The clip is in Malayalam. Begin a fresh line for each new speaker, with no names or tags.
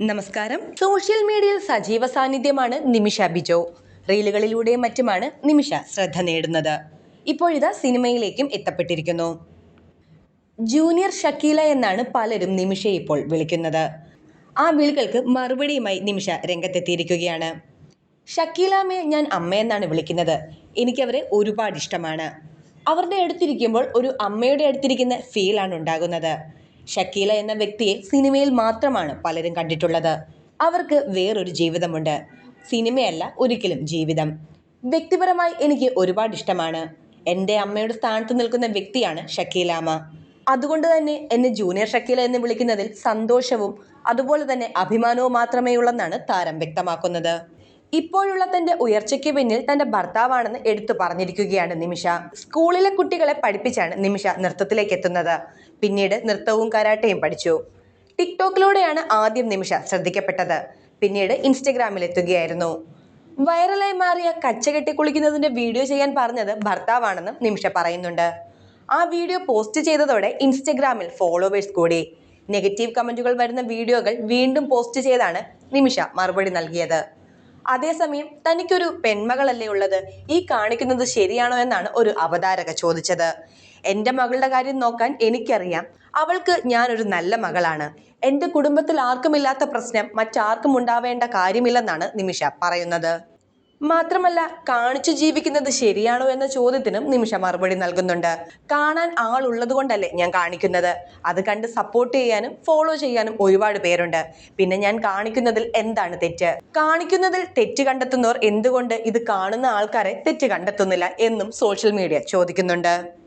നമസ്കാരം. സോഷ്യൽ മീഡിയയിൽ സജീവ സാന്നിധ്യമാണ് നിമിഷ ബിജോ. റീലുകളിലൂടെയും മറ്റുമാണ് നിമിഷ ശ്രദ്ധ നേടുന്നത്. ഇപ്പോഴിതാ സിനിമയിലേക്കും എത്തപ്പെട്ടിരിക്കുന്നു. ജൂനിയർ ഷക്കീല എന്നാണ് പലരും നിമിഷയെ ഇപ്പോൾ വിളിക്കുന്നത്. ആ വിളികൾക്ക് മറുപടിയുമായി നിമിഷ രംഗത്തെത്തിയിരിക്കുകയാണ്. ഷക്കീലാമ്മയെ ഞാൻ അമ്മയെന്നാണ് വിളിക്കുന്നത്. എനിക്കവരെ ഒരുപാട് ഇഷ്ടമാണ്. അവരുടെ അടുത്തിരിക്കുമ്പോൾ ഒരു അമ്മയുടെ അടുത്തിരിക്കുന്ന ഫീലാണ് ഉണ്ടാകുന്നത്. ഷക്കീല എന്ന വ്യക്തിയെ സിനിമയിൽ മാത്രമാണ് പലരും കണ്ടിട്ടുള്ളത്. അവർക്ക് വേറൊരു ജീവിതമുണ്ട്. സിനിമയല്ല ഒരിക്കലും ജീവിതം. വ്യക്തിപരമായി എനിക്ക് ഒരുപാട് ഇഷ്ടമാണ്. എന്റെ അമ്മയുടെ സ്ഥാനത്ത് നിൽക്കുന്ന വ്യക്തിയാണ് ഷക്കീലാമ അതുകൊണ്ട് തന്നെ എന്നെ ജൂനിയർ ഷക്കീല എന്ന് വിളിക്കുന്നതിൽ സന്തോഷവും അതുപോലെ തന്നെ അഭിമാനവും മാത്രമേ ഉള്ളെന്നാണ് താരം വ്യക്തമാക്കുന്നത്. ഇപ്പോഴുള്ള തന്റെ ഉയർച്ചയ്ക്ക് പിന്നിൽ തന്റെ ഭർത്താവാണെന്ന് എടുത്തു പറഞ്ഞിരിക്കുകയാണ് നിമിഷ. സ്കൂളിലെ കുട്ടികളെ പഠിപ്പിച്ചാണ് നിമിഷ നൃത്തത്തിലേക്ക് എത്തുന്നത്. പിന്നീട് നൃത്തവും കരാട്ടയും പഠിച്ചു. ടിക്ടോക്കിലൂടെയാണ് ആദ്യം നിമിഷ ശ്രദ്ധിക്കപ്പെട്ടത്. പിന്നീട് ഇൻസ്റ്റഗ്രാമിൽ എത്തുകയായിരുന്നു വൈറലായി മാറിയ കച്ചകെട്ടി കുളിക്കുന്നതിന്റെ വീഡിയോ ചെയ്യാൻ പറഞ്ഞത് ഭർത്താവാണെന്നും നിമിഷ പറയുന്നുണ്ട്. ആ വീഡിയോ പോസ്റ്റ് ചെയ്തതോടെ ഇൻസ്റ്റഗ്രാമിൽ ഫോളോവേഴ്സ് കൂടി. നെഗറ്റീവ് കമന്റുകൾ വരുന്ന വീഡിയോകൾ വീണ്ടും പോസ്റ്റ് ചെയ്താണ് നിമിഷ മറുപടി നൽകിയത്. അതേസമയം തനിക്കൊരു പെൺമകളല്ലേ ഉള്ളത്? ഈ കാണിക്കുന്നത് ശരിയാണോ എന്നാണ് ഒരു അവതാരക ചോദിച്ചത്. എന്റെ മകളുടെ കാര്യം നോക്കാൻ എനിക്കറിയാം. അവൾക്ക് ഞാനൊരു നല്ല മകളാണ്. എന്റെ കുടുംബത്തിൽ ആർക്കുമില്ലാത്ത പ്രശ്നം മറ്റാർക്കും ഉണ്ടാവേണ്ട കാര്യമില്ലെന്നാണ് നിമിഷ പറയുന്നത്. മാത്രമല്ല കാണിച്ചു ജീവിക്കുന്നത് ശരിയാണോ എന്ന ചോദ്യത്തിനും നിമിഷ മറുപടി നൽകുന്നുണ്ട്. കാണാൻ ആളുള്ളത് കൊണ്ടല്ലേ ഞാൻ കാണിക്കുന്നത്. അത് കണ്ട് സപ്പോർട്ട് ചെയ്യാനും ഫോളോ ചെയ്യാനും ഒരുപാട് പേരുണ്ട്. പിന്നെ ഞാൻ കാണിക്കുന്നതിൽ എന്താണ് തെറ്റ്? കാണിക്കുന്നതിൽ തെറ്റ് കണ്ടെത്തുന്നവർ എന്തുകൊണ്ട് ഇത് കാണുന്ന ആൾക്കാരെ തെറ്റ് കണ്ടെത്തുന്നില്ല എന്നും സോഷ്യൽ മീഡിയ ചോദിക്കുന്നുണ്ട്.